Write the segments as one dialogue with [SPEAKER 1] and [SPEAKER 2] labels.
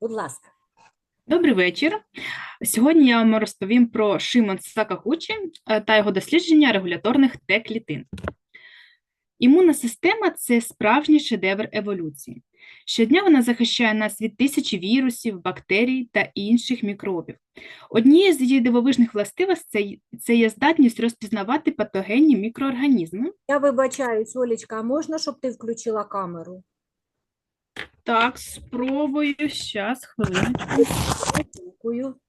[SPEAKER 1] Будь ласка.
[SPEAKER 2] Добрий вечір. Сьогодні я вам розповім про Шимон Сакагучі е, та його дослідження регуляторних Т-клітин. Імунна система це справжній шедевр еволюції. Щодня вона захищає нас від тисячі вірусів, бактерій та інших мікробів. Однією з її дивовижних властивостей це є здатність розпізнавати патогенні мікроорганізми.
[SPEAKER 1] Я вибачаюсь, Олечка, а можна, щоб ти включила камеру?
[SPEAKER 2] Так, спробую. Зараз, хвилиночку.
[SPEAKER 1] Дякую.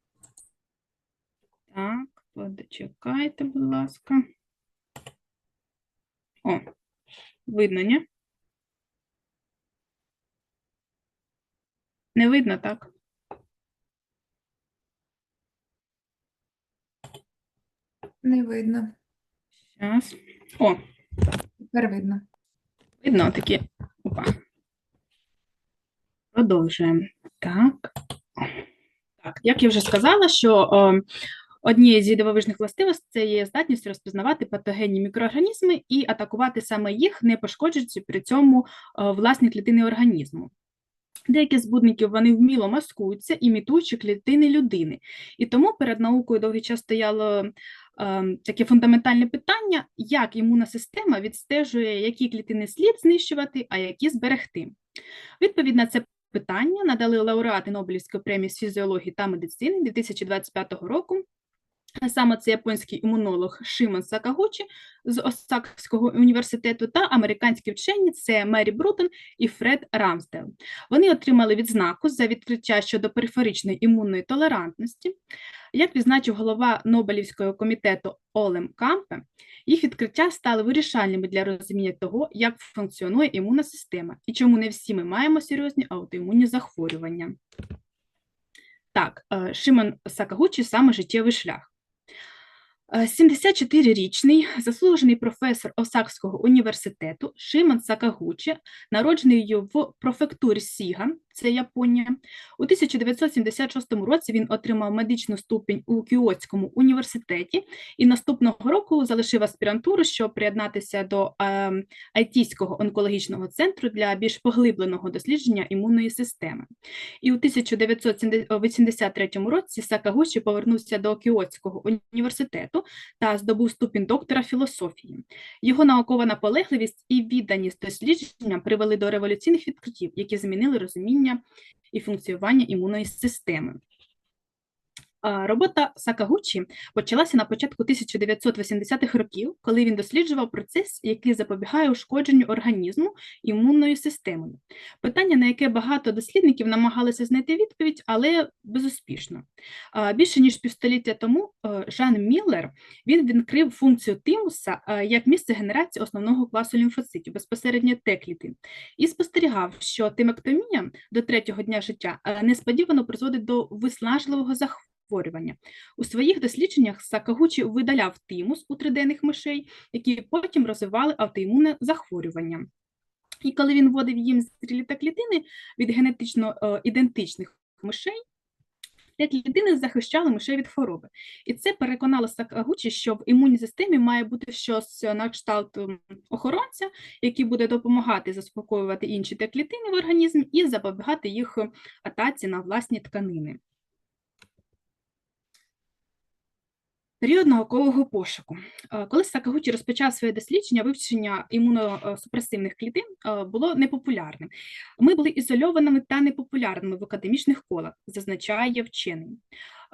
[SPEAKER 2] Так, почекайте, будь ласка. О, видно, ні? Не видно, так?
[SPEAKER 3] Не видно.
[SPEAKER 2] Зараз. О,
[SPEAKER 3] Тепер видно.
[SPEAKER 2] видно такі. Опа. Продовжуємо. Так. Так, як я вже сказала, що е, однією з її дивовижних властивостей це є здатність розпізнавати патогенні мікроорганізми і атакувати саме їх, не пошкоджуючи при цьому е, власні клітини організму. Деякі збудників вони вміло маскуються, імітуючи клітини людини. І тому перед наукою довгий час стояло е, таке фундаментальне питання, як імунна система відстежує, які клітини слід знищувати, а які зберегти. Відповідь на це питання надали лауреати Нобелівської премії з фізіології та медицини 2025 року. Саме це японський імунолог Шимон Сакагучі з Осакського університету та американські вчені це Мері Брутон і Фред Рамсдел. Вони отримали відзнаку за відкриття щодо периферичної імунної толерантності. Як відзначив голова Нобелівського комітету Олем Кампе, їх відкриття стали вирішальними для розуміння того, як функціонує імунна система і чому не всі ми маємо серйозні аутоімунні захворювання. Так, е, Шимон Сакагучі саме життєвий шлях. Е, 74-річний заслужений професор Осакського університету Шимон Сакагучі, народжений в префектурі Сіган, це Японія. У 1976 році він отримав медичну ступінь у Кіотському університеті і наступного року залишив аспірантуру, щоб приєднатися до е, Айтійського онкологічного центру для більш поглибленого дослідження імунної системи. І у 1983 році Сакагучі повернувся до Кіотського університету та здобув ступінь доктора філософії. Його наукова наполегливість і відданість дослідженням привели до революційних відкриттів, які змінили розуміння і функціонування імунної системи. Робота Сакагучі почалася на початку 1980-х років, коли він досліджував процес, який запобігає ушкодженню організму імунною системою. Питання, на яке багато дослідників намагалися знайти відповідь, але безуспішно. Більше ніж півстоліття тому е, Жан Міллер він відкрив функцію тимуса е, як місце генерації основного класу лімфоцитів, безпосередньо Т-клітин, і спостерігав, що тимектомія до третього дня життя е, несподівано призводить до виснажливого захворювання. У своїх дослідженнях Сакагучі видаляв тимус у триденних мишей, які потім розвивали автоімунне захворювання. І коли він вводив їм зрілі та клітини від генетично е, ідентичних мишей, ці клітини захищали мишей від хвороби. І це переконало Сакагучі, що в імунній системі має бути щось на кшталт охоронця, який буде допомагати заспокоювати інші Т-клітини в організмі і запобігати їх атаці на власні тканини. Період наукового пошуку. Е, Коли Сакагучі розпочав своє дослідження, вивчення імуносупресивних клітин е, було непопулярним. Ми були ізольованими та непопулярними в академічних колах, зазначає вчений.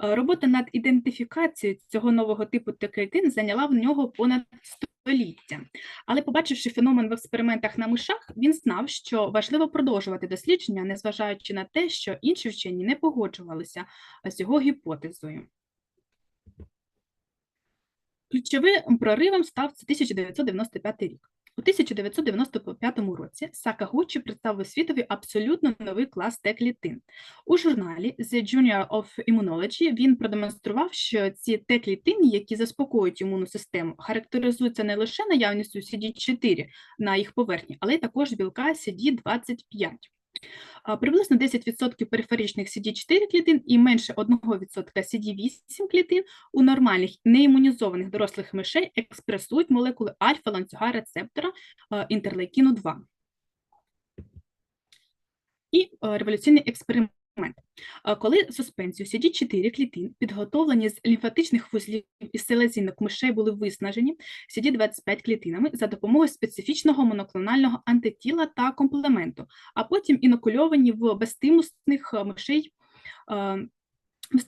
[SPEAKER 2] Е, Робота над ідентифікацією цього нового типу Т-клітин зайняла в нього понад століття. Але побачивши феномен в експериментах на мишах, він знав, що важливо продовжувати дослідження, незважаючи на те, що інші вчені не погоджувалися з його гіпотезою. Ключовим проривом став це 1995 рік. У 1995 році Сакагучі представив світові абсолютно новий клас Т-клітин. У журналі The Journal of Immunology він продемонстрував, що ці Т-клітини, які заспокоюють імунну систему, характеризуються не лише наявністю CD4 на їх поверхні, але й також білка CD25. А, Приблизно 10% периферичних CD4 клітин і менше 1% CD8 клітин у нормальних неімунізованих дорослих мишей експресують молекули альфа-ланцюга рецептора інтерлейкіну 2. І революційний експеримент. Момент. Е, Коли суспензію CD4 клітин, підготовлені з лімфатичних вузлів і селезінок мишей були виснажені CD25 клітинами за допомогою специфічного моноклонального антитіла та комплементу, а потім інокульовані в безстимусних е, мишей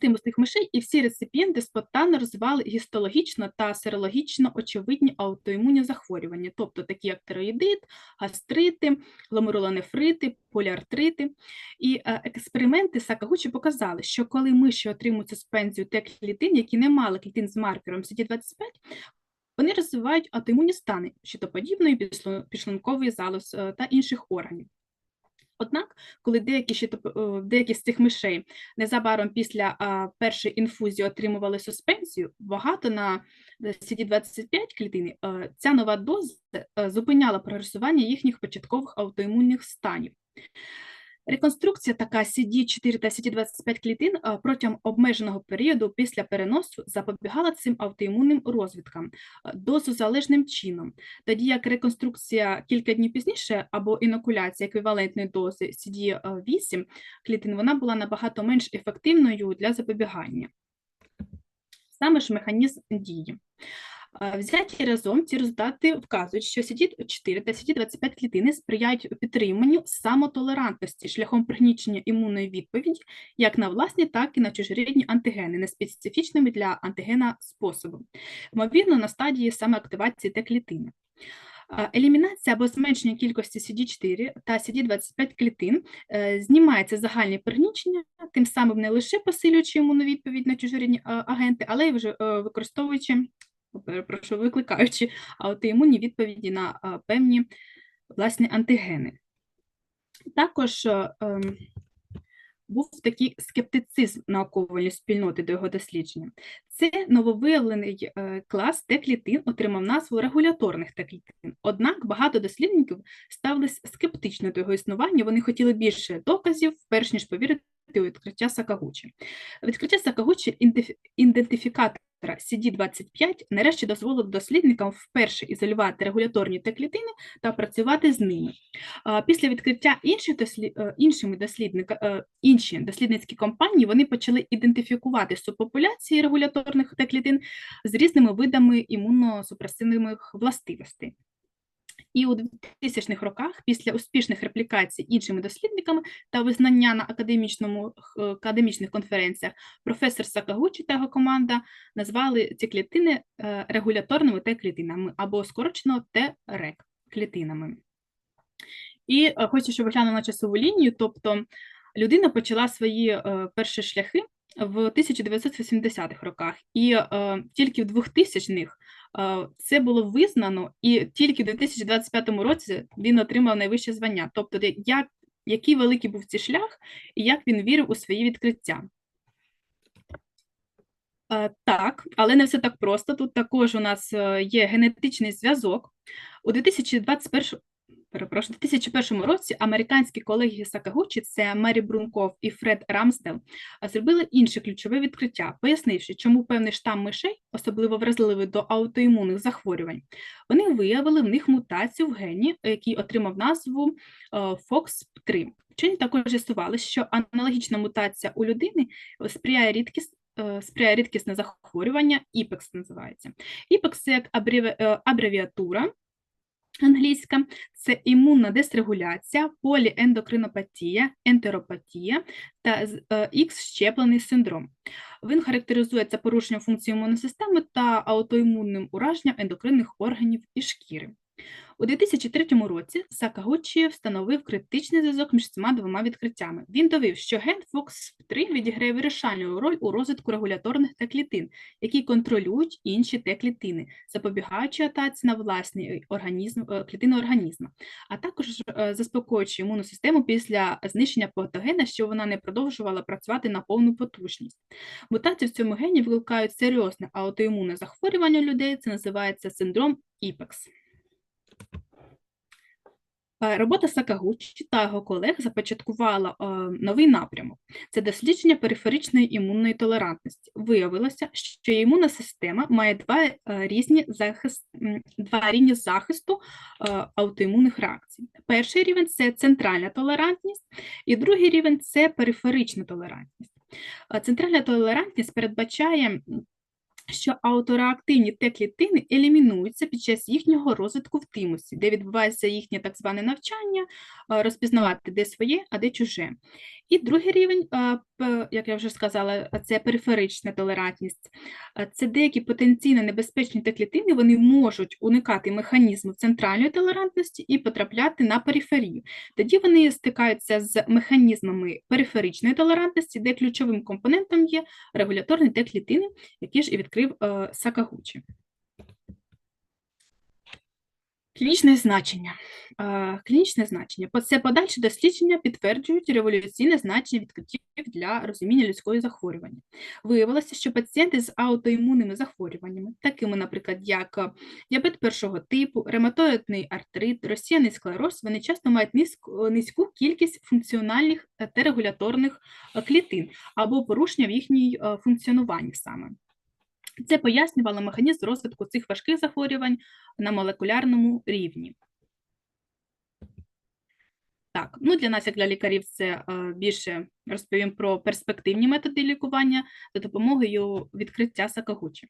[SPEAKER 2] е, мишей, і всі реципієнти спонтанно розвивали гістологічно та серологічно очевидні аутоімунні захворювання, тобто такі як тироїдит, гастрити, гломерулонефрити, поліартрити. І е, експерименти Сакагучі показали, що коли миші отримують суспензію Т-клітин, які не мали клітин з маркером CD25, вони розвивають аутоімунні стани щитоподібної підшлу- підшлункової залоз е, та інших органів. Однак, коли деякі, е, деякі з цих мишей незабаром після першої інфузії отримували суспензію, багато на е, CD25 клітини, е, ця нова доза е, зупиняла прогресування їхніх початкових аутоімунних станів. Реконструкція така CD4 та CD25 клітин протягом обмеженого періоду після переносу запобігала цим аутоімунним розвиткам дозозалежним чином, тоді як реконструкція кілька днів пізніше або інокуляція еквівалентної дози CD8 клітин вона була набагато менш ефективною для запобігання. Саме ж механізм дії. Е, Взяті разом ці результати вказують, що CD4 та CD25 клітини сприяють підтриманню самотолерантності шляхом пригнічення імунної відповіді як на власні, так і на чужорідні антигени, неспецифічними для антигена способом, ймовірно, на стадії самоактивації Т-клітини. Е, Елімінація або зменшення кількості CD4 та CD25 клітин е, знімається загальне пригнічення, тим самим не лише посилюючи імунну відповідь на чужорідні агенти, але й вже використовуючи, перепрошую, викликаючи аутоімунні відповіді на е, певні власні антигени. Також е, ем, був такий скептицизм наукової спільноти до його дослідження. Це нововиявлений е, клас Т-клітин отримав назву регуляторних Т-клітин. Однак багато дослідників ставились скептично до його існування, вони хотіли більше доказів, перш ніж повірити у відкриття Сакагучі. Відкриття Сакагучі ідентифікатора CD25 нарешті дозволило дослідникам вперше ізолювати регуляторні Т-клітини та працювати з ними. Після відкриття інших е, іншими е, інші дослідницькі компанії вони почали ідентифікувати субпопуляції регуляторних Т-клітин з різними видами імуносупресивних властивостей. І у 2000-х роках, після успішних реплікацій іншими дослідниками та визнання на академічному, е, академічних конференціях, професор Сакагучі та його команда назвали ці клітини е, регуляторними Т-клітинами або скорочено Т-рек клітинами. І е, хочу, щоб глянули на часову лінію, тобто людина почала свої перші шляхи в 1980-х роках, і тільки в 2000-х е, це було визнано, і тільки в 2025 році він отримав найвище звання. Тобто, як, який великий був цей шлях, і як він вірив у свої відкриття. Е, Так, але не все так просто. Тут також у нас е, є генетичний зв'язок. У 2021, перепрошую, 2001 році американські колеги Сакагучі, це Мері Брунков і Фред Рамстел, зробили інше ключове відкриття, пояснивши, чому певний штам мишей, особливо вразливий до аутоімунних захворювань, вони виявили в них мутацію в гені, який отримав назву е, FOX3. Вчені також з'ясували, що аналогічна мутація у людини сприяє рідкість е, сприяє рідкісне захворювання, ІПЕКС називається. ІПЕКС – це як абреві- е, абревіатура англійська, це імунна дисрегуляція, поліендокринопатія, ентеропатія та Х-щеплений синдром. Він характеризується порушенням функції імунної системи та аутоімунним ураженням ендокринних органів і шкіри. У 2003 році Сакагучі встановив критичний зв'язок між цими двома відкриттями. Він довів, що ген FOX3 відіграє вирішальну роль у розвитку регуляторних Т-клітин, які контролюють інші Т-клітини, запобігаючи атаці на власні організм, е, клітини організму, а також е, заспокоюючи імунну систему після знищення патогена, що вона не продовжувала працювати на повну потужність. Мутації в цьому гені викликають серйозне аутоімунне захворювання людей, це називається синдром ІПЕКС. Е, Робота Сакагучі та його колег започаткувала е, новий напрямок. Це дослідження периферичної імунної толерантності. Виявилося, що імунна система має два е, різні захист, два рівні захисту аутоімунних реакцій. Перший рівень це центральна толерантність, і другий рівень це периферична толерантність. Центральна толерантність передбачає що аутореактивні Т-клітини елімінуються під час їхнього розвитку в тимусі, де відбувається їхнє так зване навчання, розпізнавати, де своє, а де чуже. І другий рівень, як я вже сказала, це периферична толерантність. Це деякі потенційно небезпечні Т-клітини, вони можуть уникати механізму центральної толерантності і потрапляти на периферію. Тоді вони стикаються з механізмами периферичної толерантності, де ключовим компонентом є регуляторні Т-клітини, які ж і відкрив е, Сакагучі. Клінічне значення. Е, Клінічне значення. Це подальші дослідження підтверджують революційне значення відкриттів для розуміння людської захворювання. Виявилося, що пацієнти з аутоімунними захворюваннями, такими, наприклад, як е, діабет першого типу, ревматоїдний артрит, розсіяний склероз, вони часто мають низьку, низьку кількість функціональних е, та регуляторних е, клітин або порушення в їхній е, функціонуванні саме. Це пояснювало механізм розвитку цих важких захворювань на молекулярному рівні. Так, ну для нас, як для лікарів, це е, більше розповім про перспективні методи лікування за допомогою відкриття Сакагучі.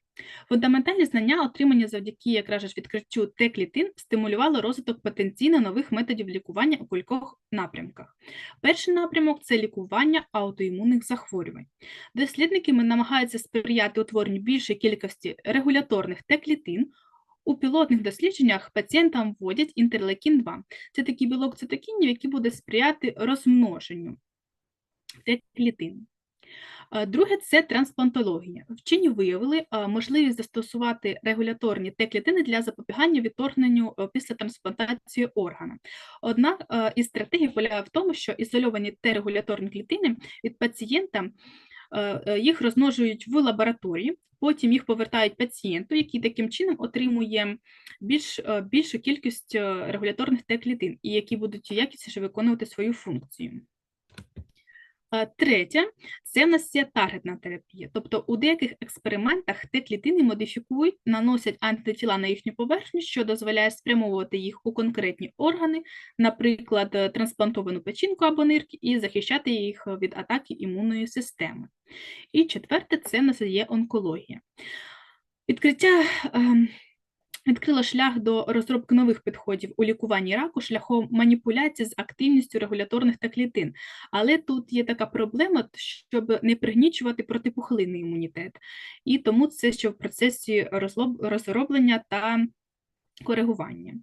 [SPEAKER 2] Фундаментальні знання, отримані завдяки якраз відкриттю Т-клітин, стимулювали розвиток потенційно нових методів лікування у кількох напрямках. Перший напрямок це лікування аутоімунних захворювань. Дослідники намагаються сприяти утворенню більшої кількості регуляторних Т-клітин. У пілотних дослідженнях пацієнтам вводять інтерлейкін-2. Це такий білок цитокінів, який буде сприяти розмноженню Т-клітин. Е, Друге це трансплантологія. Вчені виявили е, можливість застосувати регуляторні Т-клітини для запобігання відторгненню е, після трансплантації органа. Однак е, із стратегій полягає в тому, що ізольовані Т-регуляторні клітини від пацієнта їх розмножують в лабораторії, потім їх повертають пацієнту, який таким чином отримує більш, е, більшу кількість е, регуляторних Т-клітин, і які будуть якісніше виконувати свою функцію. Е, Третє, це в нас є таргетна терапія. Тобто у деяких експериментах Т-клітини модифікують, наносять антитіла на їхню поверхню, що дозволяє спрямовувати їх у конкретні органи, наприклад, е, трансплантовану печінку або нирки, і захищати їх від атаки імунної системи. І четверте, це в нас є онкологія. Відкриття ем, відкрило шлях до розробки нових підходів у лікуванні раку шляхом маніпуляції з активністю регуляторних та клітин. Але тут є така проблема, щоб не пригнічувати протипухлинний імунітет. І тому це ще в процесі розроблення та коригування.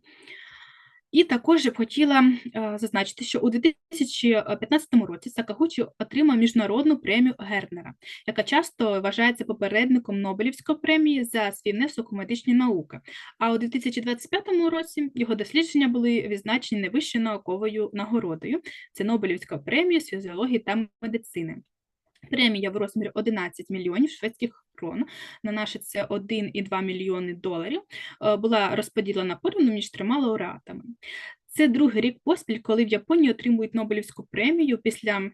[SPEAKER 2] І також я б хотіла е, зазначити, що у 2015 році Сакагучі отримав міжнародну премію Гернера, яка часто вважається попередником Нобелівської премії за свій внесок у медичні науки. А у 2025 році його дослідження були відзначені найвищою науковою нагородою. Це Нобелівська премія з фізіології та медицини. Премія в розмірі 11 мільйонів шведських крон, на наші це 1,2 мільйони доларів, е, була розподілена порівну між трьома лауреатами. Це другий рік поспіль, коли в Японії отримують Нобелівську премію після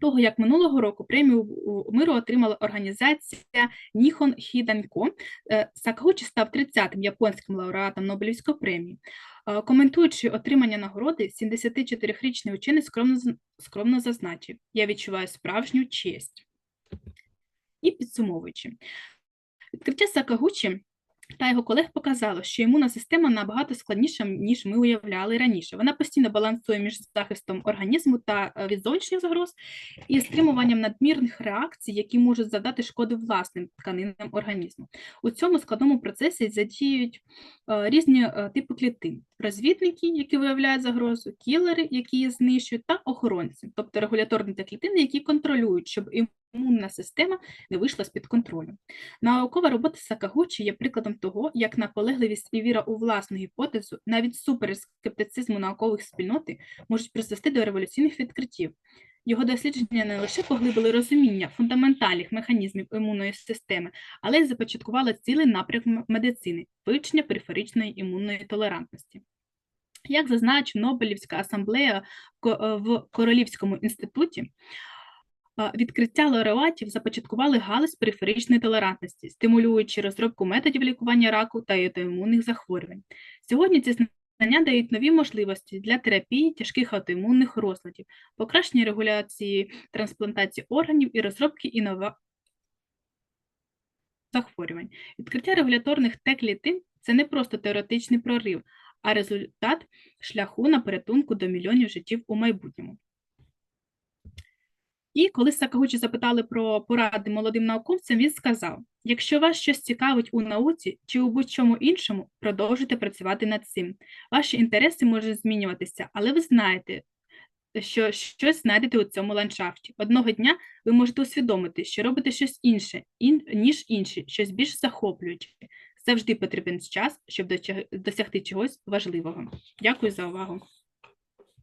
[SPEAKER 2] того, як минулого року премію миру отримала організація Ніхон Хіданко. Е, Сакагучі став 30-м японським лауреатом Нобелівської премії. Е, Коментуючи отримання нагороди, 74-річний учений скромно, скромно зазначив: «Я відчуваю справжню честь». І підсумовуючи, відкриття Сакагучі та його колег показало, що імунна система набагато складніша, ніж ми уявляли раніше. Вона постійно балансує між захистом організму та е, від зовнішніх загроз і стримуванням надмірних реакцій, які можуть завдати шкоди власним тканинам організму. У цьому складному процесі задіють е, різні е, типи клітин: розвідники, які виявляють загрозу, кілери, які її знищують, та охоронці, тобто регуляторні та клітини, які контролюють, щоб імунна система не вийшла з-під контролю. Наукова робота Сакагучі є прикладом того, як наполегливість і віра у власну гіпотезу, навіть супереч скептицизму наукових спільноти, можуть призвести до революційних відкриттів. Його дослідження не лише поглибили розуміння фундаментальних механізмів імунної системи, але й започаткували цілий напрямок медицини вивчення периферичної імунної толерантності. Як зазначив Нобелівська асамблея е, в Королівському інституті, е, відкриття лауреатів започаткували галузь периферичної толерантності, стимулюючи розробку методів лікування раку та аутоімунних захворювань. Сьогодні ці знання дають нові можливості для терапії тяжких аутоімунних розладів, покращення регуляції трансплантації органів і розробки інова... захворювань. Відкриття регуляторних Т-клітин – це не просто теоретичний прорив, а результат шляху на порятунку до мільйонів життів у майбутньому. І коли Сакагучі запитали про поради молодим науковцям, він сказав: якщо вас щось цікавить у науці чи у будь-чому іншому, продовжуйте працювати над цим. Ваші інтереси можуть змінюватися, але ви знаєте, що щось знайдете у цьому ландшафті. Одного дня ви можете усвідомити, що робите щось інше, ін- ніж інші, щось більш захоплююче. Завжди потрібен час, щоб досягти чогось важливого. Дякую за увагу.